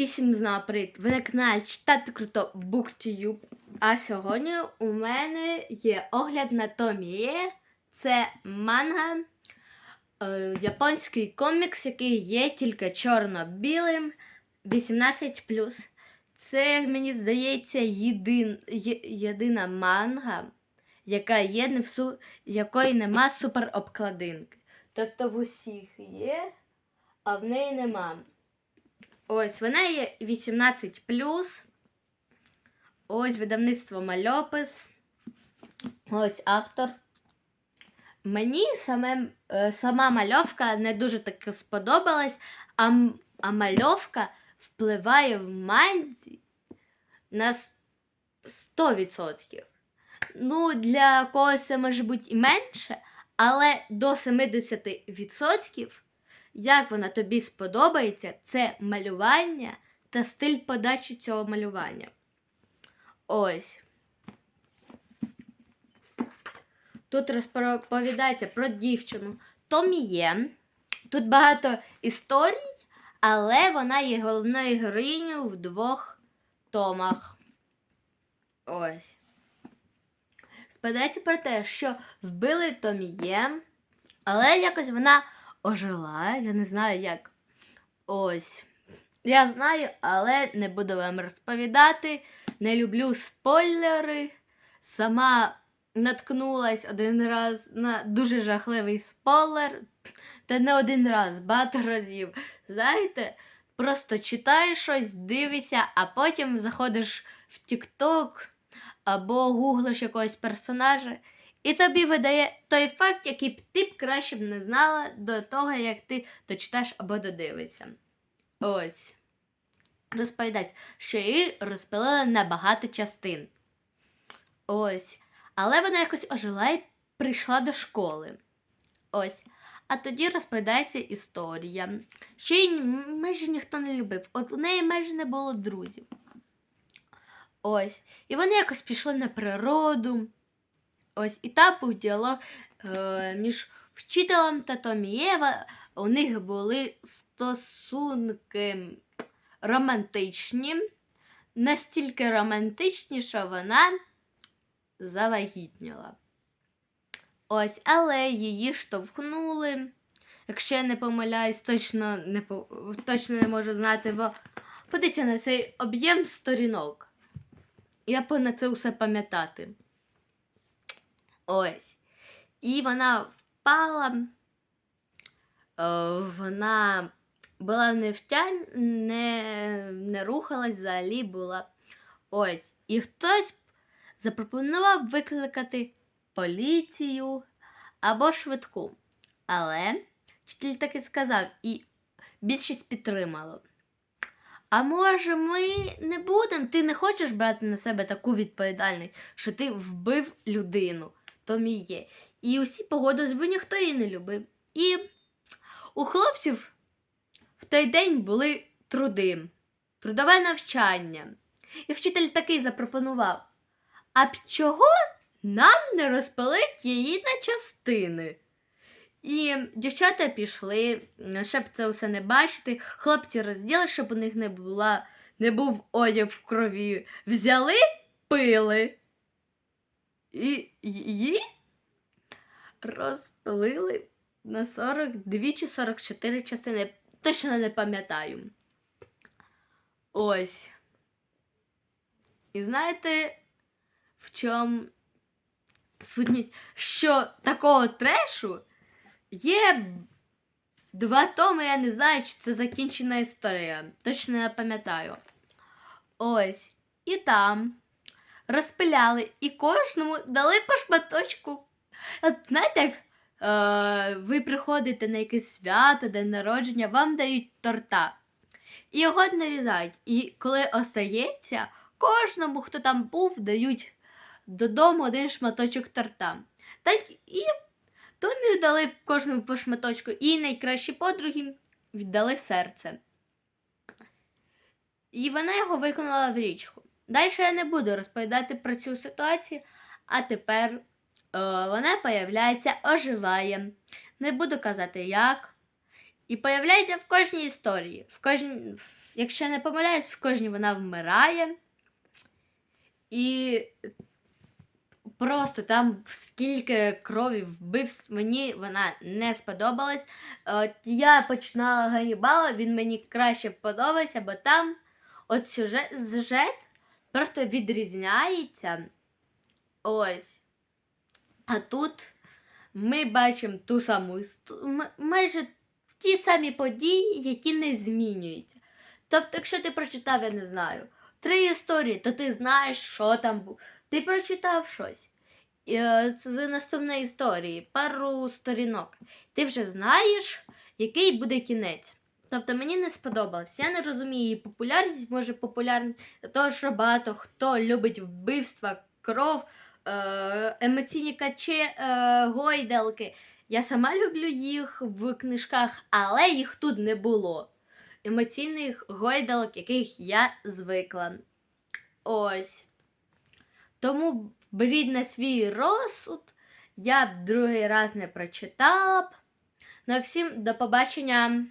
І всім знову привіт! Ви на каналі Читати Круто BookTube. А сьогодні у мене є огляд на Томіє. Це манга, е, японський комікс, який є тільки чорно-білим 18. Це, мені здається, єдин, є- єдина манга, яка є, не всу, якої нема суперобкладинки. Тобто в усіх є, а в неї нема. Ось вона є 18. Ось видавництво Мальопис. Ось автор. Мені саме, е, сама мальовка не дуже таки сподобалась, а, а мальовка впливає в манзі на 100%. Ну, для когось це може бути і менше, але до 70%. Як вона тобі сподобається, це малювання та стиль подачі цього малювання. Ось. Тут розповідається про дівчину Томіє. Тут багато історій, але вона є головною героїнею в двох томах. Ось. Сподається про те, що вбили Томіє, але якось вона ожила. Я не знаю як. Ось. Я знаю, але не буду вам розповідати. Не люблю спойлери. Сама наткнулась один раз на дуже жахливий спойлер. Та не один раз, багато разів. Знаєте, просто читаєш щось, дивишся, а потім заходиш в TikTok або гуглиш якогось персонажа. І тобі видає той факт, який б ти б краще б не знала до того, як ти дочитаєш або додивишся. Ось. Розповідається, що її розпилили на багато частин. Ось. Але вона якось ожила і прийшла до школи. Ось. А тоді розповідається історія, що її майже ніхто не любив. От у неї майже не було друзів. Ось. І вони якось пішли на природу. Ось, і там діалог е, між вчителем та Томієва. У них були стосунки романтичні. Настільки романтичні, що вона завагітніла. Ось, але її штовхнули. Якщо я не помиляюсь, точно не, точно не можу знати, бо подивіться на цей об'єм сторінок. Я повинна це все пам'ятати. Ось. І вона впала. Е, вона була не втянь, не, не рухалась взагалі була. Ось. І хтось запропонував викликати поліцію або швидку. Але вчитель таки сказав, і більшість підтримало. А може, ми не будемо? Ти не хочеш брати на себе таку відповідальність, що ти вбив людину, то мій є. І усі погодились, бо ніхто її не любив. І у хлопців в той день були труди, трудове навчання. І вчитель такий запропонував: а б чого нам не розпилить її на частини? І дівчата пішли, щоб це все не бачити. Хлопці розділи, щоб у них не була, не був одяг в крові. Взяли, пили. І її розпилили на 42 чи 44 частини. Точно не пам'ятаю. Ось. І знаєте, в чому сутність? Що такого трешу є два томи, я не знаю, чи це закінчена історія. Точно не пам'ятаю. Ось. І там розпиляли і кожному дали по шматочку. От знаєте, як е, ви приходите на якесь свято, день народження, вам дають торта. І його нарізають. І коли остається, кожному, хто там був, дають додому один шматочок торта. Так і Томі дали кожному по шматочку, і найкращі подруги віддали серце. І вона його виконала в річку. Далі я не буду розповідати про цю ситуацію, а тепер е, вона появляється, оживає. Не буду казати як. І появляється в кожній історії. В кожній, якщо я не помиляюсь, в кожній вона вмирає. І просто там скільки крові вбивств, мені вона не сподобалась. От я починала Ганнібала, він мені краще подобався, бо там от сюжет просто відрізняється. Ось. А тут ми бачимо ту саму майже ті самі події, які не змінюються. Тобто, якщо ти прочитав, я не знаю, три історії, то ти знаєш, що там було. Ти прочитав щось е, з наступної історії, пару сторінок. Ти вже знаєш, який буде кінець. Тобто мені не сподобалось. Я не розумію її популярність, може популярність того, що багато хто любить вбивства, кров, е, емоційні качі, е, гойдалки. Я сама люблю їх в книжках, але їх тут не було. Емоційних гойдалок, яких я звикла. Ось. Тому беріть на свій розсуд. Я б другий раз не прочитала б. Ну всім до побачення.